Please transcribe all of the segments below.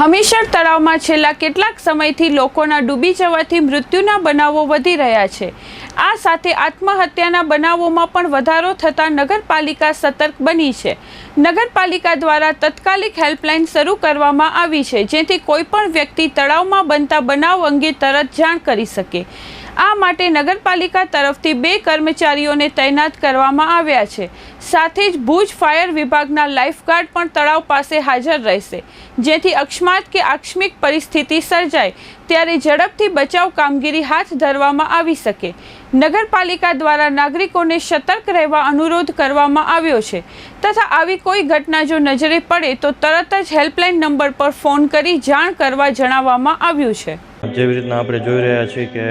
હમીરસર તળાવમાં છેલ્લા કેટલાક સમયથી લોકોના ડૂબી જવાથી મૃત્યુના બનાવો વધી રહ્યા છે. આ સાથે આત્મહત્યાના બનાવોમાં પણ વધારો થતાં નગરપાલિકા સતર્ક બની છે. નગરપાલિકા દ્વારા તત્કાલિક હેલ્પલાઇન શરૂ કરવામાં આવી છે, જેથી કોઈપણ વ્યક્તિ તળાવમાં બનતા બનાવ અંગે તરત જાણ કરી શકે. આ માટે નગરપાલિકા તરફથી બે કર્મચારીઓને તૈનાત કરવામાં આવ્યા છે. સાથે જ ભુજ ફાયર વિભાગના લાઇફગાર્ડ પણ તળાવ પાસે હાજર રહેશે, જેથી અકસ્માત કે આકસ્મિક પરિસ્થિતિ સર્જાય, ત્યારે ઝડપથી બચાવ કામગીરી હાથ ધરવામાં આવી શકે. નગરપાલિકા દ્વારા નાગરિકોને સતર્ક રહેવા અનુરોધ કરવામાં આવ્યો છે. તથા આવી કોઈ ઘટના જો નજરે પડે તો તરત જ હેલ્પલાઇન નંબર પર ફોન કરી જાણ કરવા જણાવવામાં આવ્યું છે. જેવી રીતના આપણે જોઈ રહ્યા છીએ કે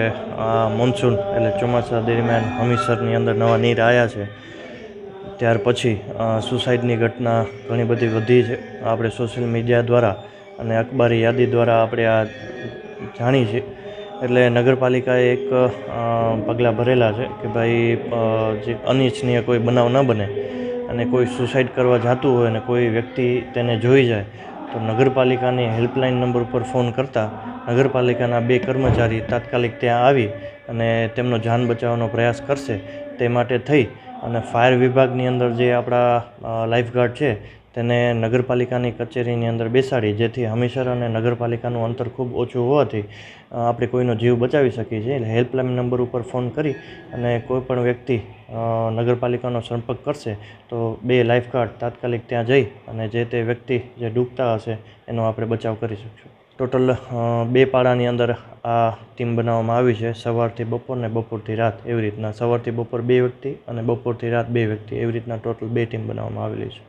આ મોન્સૂન એટલે ચોમાસા દરમિયાન હમીસરની અંદર નવા નીર આવ્યા છે. ત્યાર પછી સુસાઇડની ઘટના ઘણી બધી વધી છે. આપણે સોશિયલ મીડિયા દ્વારા અને અખબારી યાદી દ્વારા આપણે આ જાણી છે. એટલે નગરપાલિકાએ એક પગલાં ભરેલા છે કે ભાઈ જે અનિચ્છનીય કોઈ બનાવ ન બને અને કોઈ સુસાઇડ કરવા જતું હોય અને કોઈ વ્યક્તિ તેને જોઈ જાય, તો નગરપાલિકાની હેલ્પલાઇન નંબર ઉપર ફોન કરતાં નગરપાલિકાના બે કર્મચારી તાત્કાલિક ત્યાં આવી અને તેમનો જાન બચાવવાનો પ્રયાસ કરશે તે માટે થઈ અને ફાયર વિભાગની અંદર જે આપણા લાઈફગાર્ડ છે તેને નગરપાલિકાની કચેરીની અંદર બેસાડી, જેથી હમીસર અને નગરપાલિકાનું અંતર ખૂબ ઓછું હોવાથી આપણે કોઈનો જીવ બચાવી શકીએ છીએ. એટલે હેલ્પલાઇન નંબર ઉપર ફોન કરી અને કોઈ પણ વ્યક્તિ નગરપાલિકાનો સંપર્ક કરશે, તો બે લાઈફગાર્ડ તાત્કાલિક ત્યાં જઈ અને જે તે વ્યક્તિ જે ડૂબતા હશે, એનો આપણે બચાવ કરી શકીશું. ટોટલ બે પાડાની અંદર આ ટીમ બનાવવામાં આવી છે. સવારથી બપોર ને બપોરથી રાત એવી રીતના. સવારથી બપોર બે વ્યક્તિ અને બપોરથી રાત બે વ્યક્તિ. એવી રીતના ટોટલ બે ટીમ બનાવવામાં આવેલી છે.